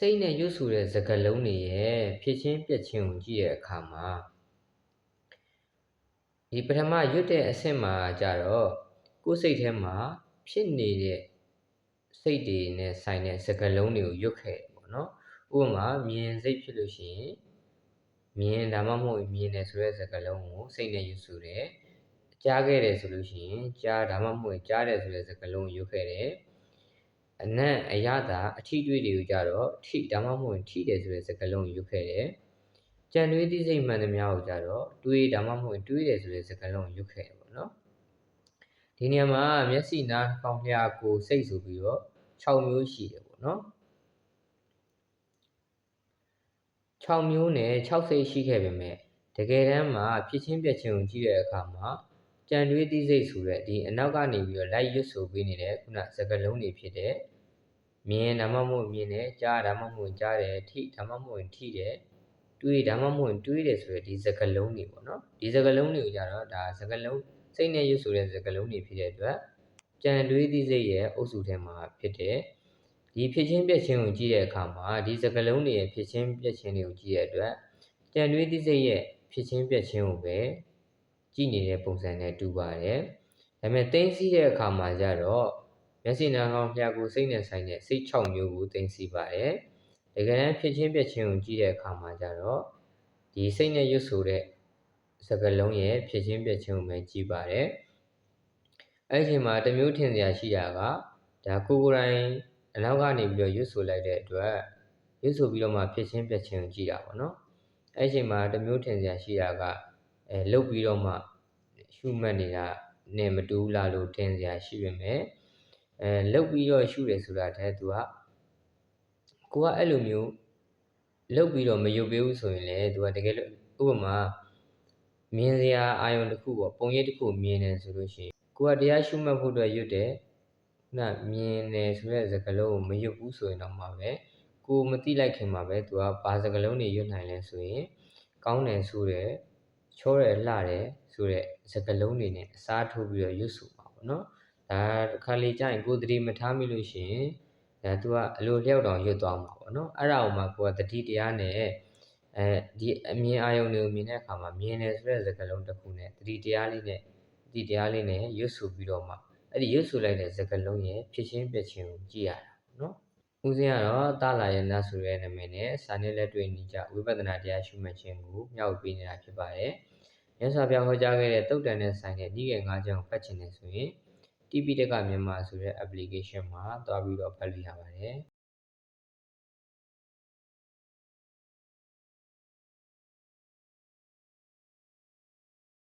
စိတ်နဲ့ရွတ်ဆိုတဲ့စကားလုံးတွေရဲ့ဖြစ်ချင်းပြက်ချင်းကိုကြည့်တဲ့အခါမှာဒီပထမရွတ်တဲ့အဆင့်မှာကြတော့ကိုယ်စိတ်ထဲမှာဖြစ်နေတဲ့စိတ်တွေနဲ့ဆိုင်တဲ့စကားလုံးတွေကိုရွတ်ခဲ့တယ်ပေါ့နော်ဥပမာမြင်စိတ်ဖြစ်လို့ရှိရင်မြင်ဒါမှမဟုတ်မြင်တယ်ဆိုတဲ့စကားလုံးကိုစိတ်နဲ့ရွတ်ဆိုတယ်ကြားခဲ့တယ်ဆိုလို့ရှိရင်ကြားဒါမှမဟုတ်ကြားတယ်ဆိုတဲ့စကားလုံးကိုရွတ်ခဲ့တယ် အနံ့အရသာအထီးတွေးတွေကိုကြတော့ထိဒါမှမဟုတ်ထိတယ်ဆိုတဲ့စကားလုံးကိုရွတ်ခဲ့တယ်ကြံတွေးသိစိတ်မှန်သမျှကိုကြတော့တွေးဒါမှမဟုတ်တွေးတယ်ဆိုတဲ့စကားလုံးကိုရွတ်ခဲ့တယ်ပေါ့နော်ဒီနေရာမှာမျက်စိနားခေါင်းလျှာကိုယ်စိတ်ဆိုပြီးတော့6မျိုးရှိတယ်ပေါ့နော်6မျိုးနဲ့6စိတ်ရှိခဲ့ပေမဲ့တကယ်တမ်းမှာဖြစ်ချင်းပြက်ချင်းကိုကြည့်တဲ့အခါမှာ ကြံတွေးသိစိတ်ဆိုတဲ့ဒီအနောက်ကနေပြီးတော့လိုက်ရွတ်ဆိုပေးနေတဲ့ခုနစကားလုံးတွေဖြစ်တဲ့မြင်ဒါမှမဟုတ်မြင်တယ်ကြားဒါမှမဟုတ်ကြားတယ်ထိဒါမှမဟုတ်ထိတယ်တွေးဒါမှမဟုတ်တွေးတယ်ဆိုတဲ့ဒီစကားလုံးတွေပေါ့နော်ဒီစကားလုံးတွေကိုကြတော့ဒါစကားလုံးစိတ်နဲ့ရွတ်ဆိုတဲ့စကားလုံးတွေဖြစ်တဲ့အတွက်ကြံတွေးသိစိတ်ရဲ့အုပ်စုထဲမှာဖြစ်တဲ့ဒီဖြစ်ချင်းပြက်ချင်းကိုကြည့်တဲ့အခါမှာဒီစကားလုံးတွေရဲ့ဖြစ်ချင်းပြက်ချင်းတွေကိုကြည့်တဲ့အတွက်ကြံတွေးသိစိတ်ရဲ့ဖြစ်ချင်းပြက်ချင်းကိုပဲ ကြည့်နေတဲ့ပုံစံနဲ့တူပါတယ်။ဒါပေမဲ့တင်းစီးတဲ့အခါမှာကျတော့မျက်စိနှာခေါင်းလျှာကိုစိတ်နဲ့ဆိုင်တဲ့စိတ်6မျိုးကိုတင်းစီးပါတယ်။တကယ်တမ်းဖြစ်ချင်းပြက်ချင်းကိုကြည့်တဲ့အခါမှာကျတော့ဒီစိတ်နဲ့ရွတ်ဆိုတဲ့စကားလုံးရဲ့ဖြစ်ချင်းပြက်ချင်းကိုပဲကြည့်ပါတယ်။အဲ့ဒီအချိန်မှာတမျိုးထင်စရာရှိတာကဒါကိုကိုယ်တိုင်အနောက်ကနေပြီးတော့ရွတ်ဆိုလိုက်တဲ့အတွက်ရွတ်ဆိုပြီးတော့မှဖြစ်ချင်းပြက်ချင်းကိုကြည့်တာပေါ့နော်။အဲ့ဒီအချိန်မှာတမျိုးထင်စရာရှိတာက အဲလုတ်ပြီးတော့မှရှုမှတ်နေတာနဲ့မတူလားလို့ထင်စရာရှိပေမဲ့အဲလုတ်ပြီးတော့ရှုတယ်ဆိုတာတည်းသူကကိုကအဲ့လိုမျိုးလုတ်ပြီးတော့မယုတ်ပေးဘူးဆိုရင်လေသူကတကယ်လို့ဥပမာမြင်စရာအာယုံတစ်ခုပေါ့ပုံရိပ်တစ်ခုမြင်တယ်ဆိုလို့ရှိရင်ကိုကတရားရှုမှတ်ဖို့အတွက်ရွတ်တယ်နာမြင်တယ်ဆိုတဲ့စကားလုံးကိုမရွတ်ဘူးဆိုရင်တော့မှပဲကိုမသိလိုက်ခင်မှာပဲသူကဘာစကားလုံးတွေရွတ်နိုင်လဲဆိုရင်ကောင်းတယ်ဆိုတဲ့ ချောတယ်လှတယ်ဆိုတဲ့စကားလုံးတွေနဲ့အစားထိုးပြီးတော့ရွတ်ဆိုပါပေါ့နော်ဒါတစ်ခါလေကြာရင်ကိုသတိမထားမိလို့ရှိရင်ဒါသူကအလိုလျောက်တောင်ရွတ်သွားမှာပေါ့နော်အဲ့ဒါအောင်မှကိုကတတိတရားနဲ့အဲဒီအမြင်အာယုံတွေကိုမြင်တဲ့အခါမှာမြင်တယ်ဆိုတဲ့စကားလုံးတစ်ခုနဲ့တတိတရားလေးနဲ့တတိတရားလေးနဲ့ရွတ်ဆိုပြီးတော့မှအဲ့ဒီရွတ်ဆိုလိုက်တဲ့စကားလုံးရဲ့ဖြစ်ချင်းပြချင်းကိုကြည့်ရတာပေါ့နော် ဦးစင်းကတော့တာလာရနာဆိုတဲ့နာမည်နဲ့စာနဲ့လက်တွေ့နေကြဝိပဿနာတရားရှုမှတ်ခြင်းကိုမျှဝေပေးနေတာဖြစ်ပါတယ်။မြတ်စွာဘုရားဟောကြားခဲ့တဲ့တုတ်တန်နဲ့ဆိုင်တဲ့ဤငယ်၅ချောင်းဖတ်ချင်တယ်ဆိုရင် TP တက်ကမြန်မာဆိုတဲ့ application မှာတွားပြီးတော့ဖတ်လို့ရပါတယ်။